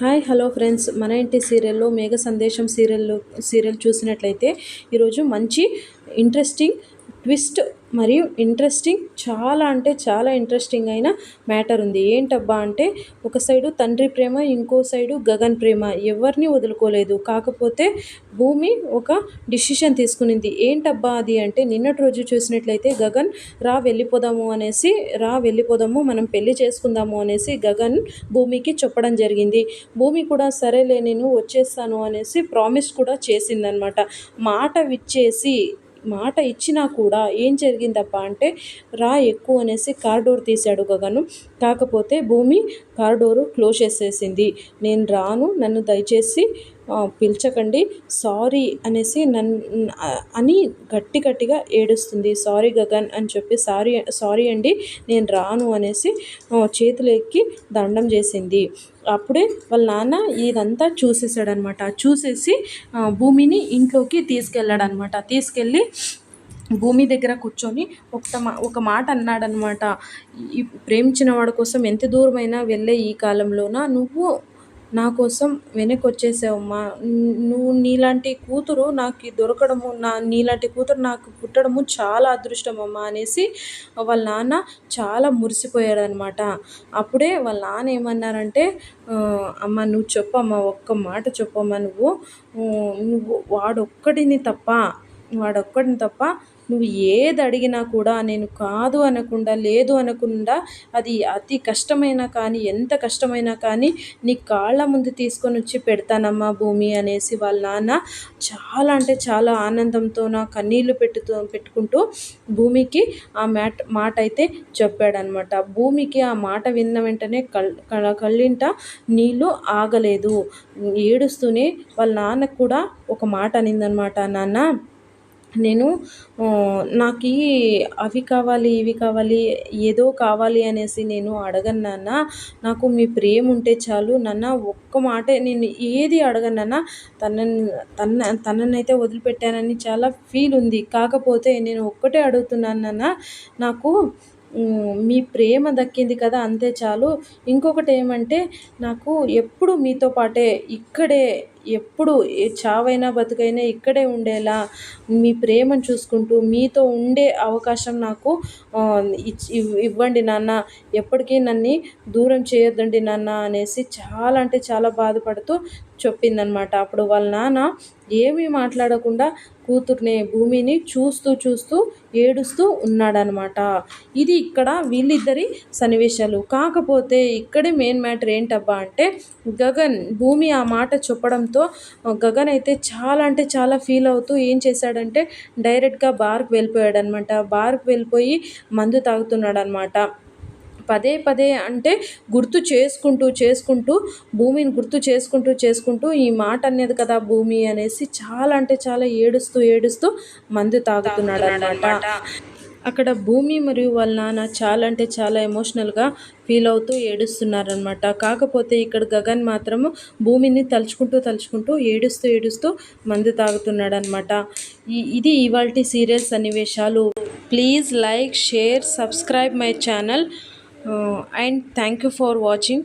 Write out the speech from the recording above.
Hi hello friends. మన ఇంటి సీరియల్లో మేఘ సందేశం సీరియల్లో సీరియల్ చూసినట్లయితే ఈరోజు మంచి ఇంట్రెస్టింగ్ ట్విస్ట్ మరియు ఇంట్రెస్టింగ్ చాలా అంటే చాలా ఇంట్రెస్టింగ్ అయిన మ్యాటర్ ఉంది. ఏంటబ్బా అంటే ఒక సైడు తండ్రి ప్రేమ ఇంకో సైడు గగన్ ప్రేమ. ఎవరిని వదులుకోలేదు. కాకపోతే భూమి ఒక డిసిషన్ తీసుకునింది. ఏంటబ్బా అది అంటే నిన్నటి రోజు చూసినట్లయితే గగన్ రా వెళ్ళిపోదాము అనేసి రా వెళ్ళిపోదాము మనం పెళ్ళి చేసుకుందాము అనేసి గగన్ భూమికి చెప్పడం జరిగింది. భూమి కూడా సరేలే నేను వచ్చేస్తాను అనేసి ప్రామిస్ కూడా చేసిందనమాట మాట విచ్చేసి మాట ఇచ్చినా కూడా ఏం జరిగిందప్పా అంటే రా ఎక్కువ అనేసి కార్ డోర్ తీశాడు గగను. కాకపోతే భూమి కార్ డోరు క్లోజ్ చేసేసింది. నేను రాను నన్ను దయచేసి పిలిచకండి. సారీ అనేసి నన్ను అని గట్టి గట్టిగా ఏడుస్తుంది. సారీ గగన్ అని చెప్పి సారీ సారీ అండి నేను రాను అనేసి చేతులు ఎక్కి దండం చేసింది. అప్పుడే వాళ్ళ నాన్న ఇదంతా చూసేసాడనమాట. చూసేసి భూమిని ఇంట్లోకి తీసుకెళ్ళాడనమాట. తీసుకెళ్ళి భూమి దగ్గర కూర్చొని ఒక ఒక మాట అన్నాడనమాట. ప్రేమించిన వాడి కోసం ఎంత దూరమైనా వెళ్ళే ఈ కాలంలోన? నువ్వు నా కోసం వెనక్కి వచ్చేసావమ్మా నువ్వు నీలాంటి కూతురు నాకు దొరకడము నా నీలాంటి కూతురు నాకు పుట్టడము చాలా అదృష్టం అమ్మా అనేసి వాళ్ళ నాన్న చాలా మురిసిపోయాడనమాట అప్పుడే వాళ్ళ నాన్న ఏమన్నారంటే అమ్మ నువ్వు చెప్పమ్మా ఒక్క మాట చెప్పమ్మా నువ్వు. నువ్వు వాడొక్కడిని తప్ప వాడొక్కడిని తప్ప నువ్వు ఏది అడిగినా కూడా నేను కాదు అనకుండా లేదు అనకుండా అది అతి కష్టమైనా కానీ ఎంత కష్టమైనా కానీ నీ కాళ్ళ ముందు తీసుకొని వచ్చి పెడతానమ్మా భూమి అనేసి వాళ్ళ నాన్న చాలా అంటే చాలా ఆనందంతో నా కన్నీళ్ళు పెట్టుతూ పెట్టుకుంటూ భూమికి ఆ మ్యాట్ మాట అయితే చెప్పాడనమాట. భూమికి ఆ మాట విన్న వెంటనే కళ్ళ కళ్ళింట నీళ్ళు ఆగలేదు. ఏడుస్తూనే వాళ్ళ నాన్నకు కూడా ఒక మాట అనిందనమాట నాన్న నేను నాకు అవి కావాలి ఇవి కావాలి ఏదో కావాలి అనేసి నేను అడగను నాన్న. నాకు మీ ప్రేమ ఉంటే చాలు. నాన్న ఒక్క మాటే నేను ఏది అడగను నాన్న. తనని తన తననైతే వదిలిపెట్టానని చాలా ఫీల్ ఉంది. కాకపోతే నేను ఒక్కటే అడుగుతున్నాను నాన్న. నాకు మీ ప్రేమ దక్కింది కదా అంతే చాలు. ఇంకొకటి ఏమంటే నాకు ఎప్పుడు మీతో పాటే ఇక్కడే ఎప్పుడు చావైనా బతుకైనా ఇక్కడే ఉండేలా మీ ప్రేమను చూసుకుంటూ మీతో ఉండే అవకాశం నాకు ఇవ్వండి నాన్న. ఎప్పటికీ నన్ను దూరం చేయొద్దండి నాన్న అనేసి చాలా అంటే చాలా బాధపడుతూ చెప్పిందనమాట అప్పుడు వాళ్ళ నాన్న ఏమీ మాట్లాడకుండా కూతుర్ని భూమిని చూస్తూ చూస్తూ ఏడుస్తూ ఉన్నాడనమాట ఇది ఇక్కడ వీళ్ళిద్దరి సన్నివేశాలు. కాకపోతే ఇక్కడే మెయిన్ మ్యాటర్ ఏంటబ్బా అంటే గగన్ భూమి ఆ మాట చెప్పడం చెప్పడంతో గగన్ అయితే చాలా అంటే చాలా ఫీల్ అవుతూ ఏం చేశాడంటే డైరెక్ట్గా బార్కి వెళ్ళిపోయాడనమాట. బార్కి వెళ్ళిపోయి మందు తాగుతున్నాడనమాట. పదే పదే అంటే గుర్తు చేసుకుంటూ చేసుకుంటూ భూమిని గుర్తు చేసుకుంటూ చేసుకుంటూ ఈ మాట అనేది కదా భూమి అనేసి చాలా అంటే చాలా ఏడుస్తూ ఏడుస్తూ మందు తాగుతున్నాడు అనమాట అక్కడ భూమి మరియు వాళ్ళ నాన్న చాలా అంటే చాలా ఎమోషనల్గా ఫీల్ అవుతూ ఏడుస్తున్నారనమాట కాకపోతే ఇక్కడ గగన్ మాత్రము భూమిని తలుచుకుంటూ తలుచుకుంటూ ఏడుస్తూ ఏడుస్తూ మందు తాగుతున్నాడనమాట ఇది ఇవాల్టి సీరియల్ సన్నివేశాలు. Please like share subscribe my channel and thank you for watching